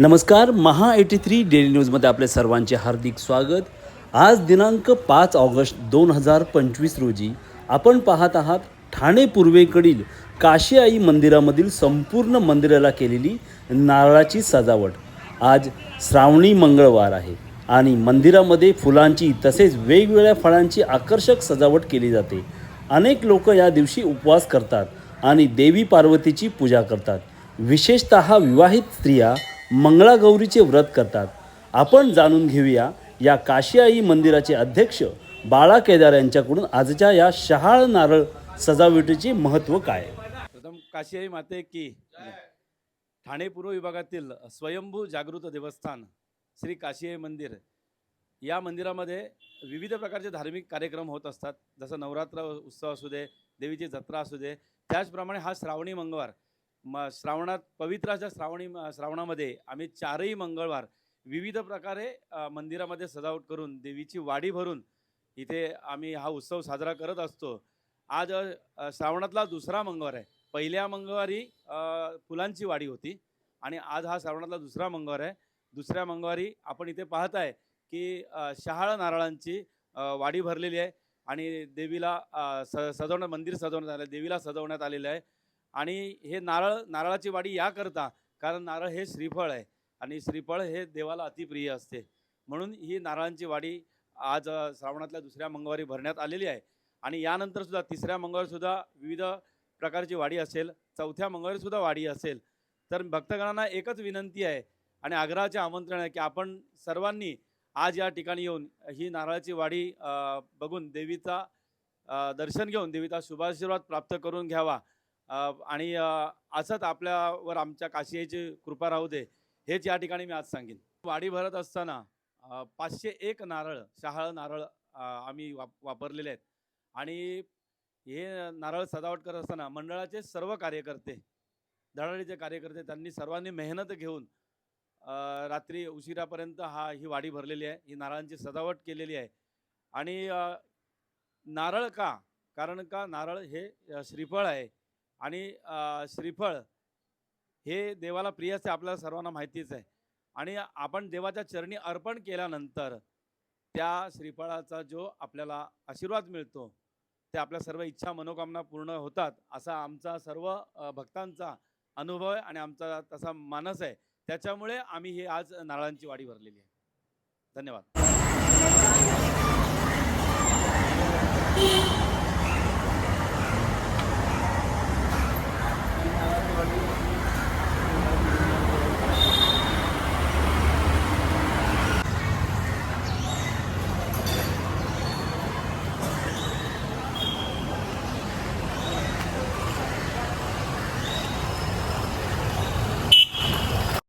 नमस्कार महा eighty three daily न्यूजमध्ये आपले सर्वांचे हार्दिक स्वागत. आज दिनांक पाच ऑगस्ट दोन हजार पंचवीस रोजी आपण पाहत आहात ठाणे पूर्वेकडील काशी आई मंदिरामधील संपूर्ण मंदिराला केलेली नारळाची सजावट. आज श्रावणी मंगळवार आहे आणि मंदिरामध्ये फुलांची तसेच वेगवेगळ्या फळांची आकर्षक सजावट केली जाते. अनेक लोक या दिवशी उपवास करतात आणि देवी पार्वतीची पूजा करतात. विशेषत विवाहित स्त्रिया मंगळागौरीचे व्रत करतात. आपण जाणून घेऊया या काशियाई मंदिराचे अध्यक्ष बाळा केदार यांच्याकडून आजच्या या शहाळ नारळ सजावटीचे महत्त्व काय? प्रथम काशीआई माते की ठाणे पूर्व विभागातील स्वयंभू जागृत देवस्थान श्री काशीआई मंदिर. या मंदिरामध्ये विविध प्रकारचे धार्मिक कार्यक्रम होत असतात. जसं नवरात्र उत्सव असू दे देवीची जत्रा असू दे त्याचप्रमाणे हा श्रावणी मंगळवार म श्रावणात पवित्राच्या श्रावणी म- श्रावणामध्ये आम्ही चारही मंगळवार विविध प्रकारे मंदिरामध्ये सजावट करून देवीची वाडी भरून इथे आम्ही हा उत्सव साजरा करत असतो. आज श्रावणातला दुसरा मंगळवार आहे. पहिल्या मंगळवारी फुलांची वाडी होती आणि आज हा श्रावणातला दुसरा मंगळवार आहे. दुसऱ्या मंगळवारी आपण इथे पाहत आहे की शहाळ नारळांची वाडी भरलेली आहे आणि देवीला स सजवण्यात मंदिर सजवण्यात आलं आहे देवीला सजवण्यात आलेलं आहे. आणि हे नारळ नारळाची वाडी याकरता कारण नारळ हे श्रीफळ आहे. आणि श्रीफळ हे देवाला अतिप्रिय असते. म्हणून ही नारळांची वाडी आज श्रावणातल्या दुसऱ्या मंगळवारी भरण्यात आलेली आहे. आणि यानंतर सुद्धा तिसऱ्या मंगळवारसुद्धा विविध प्रकारची वाडी असेल चौथ्या मंगळवारसुद्धा वाडी असेल. तर भक्तगणांना एकच विनंती आहे आणि आग्रहाचे आमंत्रण आहे की आपण सर्वांनी आज या ठिकाणी येऊन ही नारळाची वाडी बघून देवीचा दर्शन घेऊन देवीचा शुभाशीर्वाद प्राप्त करून घ्यावा. आणि असंच आपल्यावर आमच्या काशियाची कृपा राहू दे हेच या ठिकाणी मी आज सांगेन. वाडी भरत असताना पाचशे एक नारळ शहाळ नारळ आम्ही वाप वापरलेले आहेत. आणि हे नारळ सजावट करत असताना मंडळाचे सर्व कार्यकर्ते धडाडीचे कार्यकर्ते त्यांनी सर्वांनी मेहनत घेऊन रात्री उशिरापर्यंत हा ही वाडी भरलेली आहे. ही नारळांची सजावट केलेली आहे. आणि नारळ का? कारण का नारळ हे श्रीफळ आहे. आणि श्रीफळ हे देवाला प्रिय असते आपल्याला सर्वांना माहितीच आहे. आणि आपण देवाच्या चरणी अर्पण केल्यानंतर त्या श्रीफळाचा जो आपल्याला आशीर्वाद मिळतो ते आपल्या सर्व इच्छा मनोकामना पूर्ण होतात असा आमचा सर्व भक्तांचा अनुभव आहे आणि आमचा तसा मानस आहे. त्याच्यामुळे आम्ही हे आज नारळांची वाडी भरलेली आहे. धन्यवाद.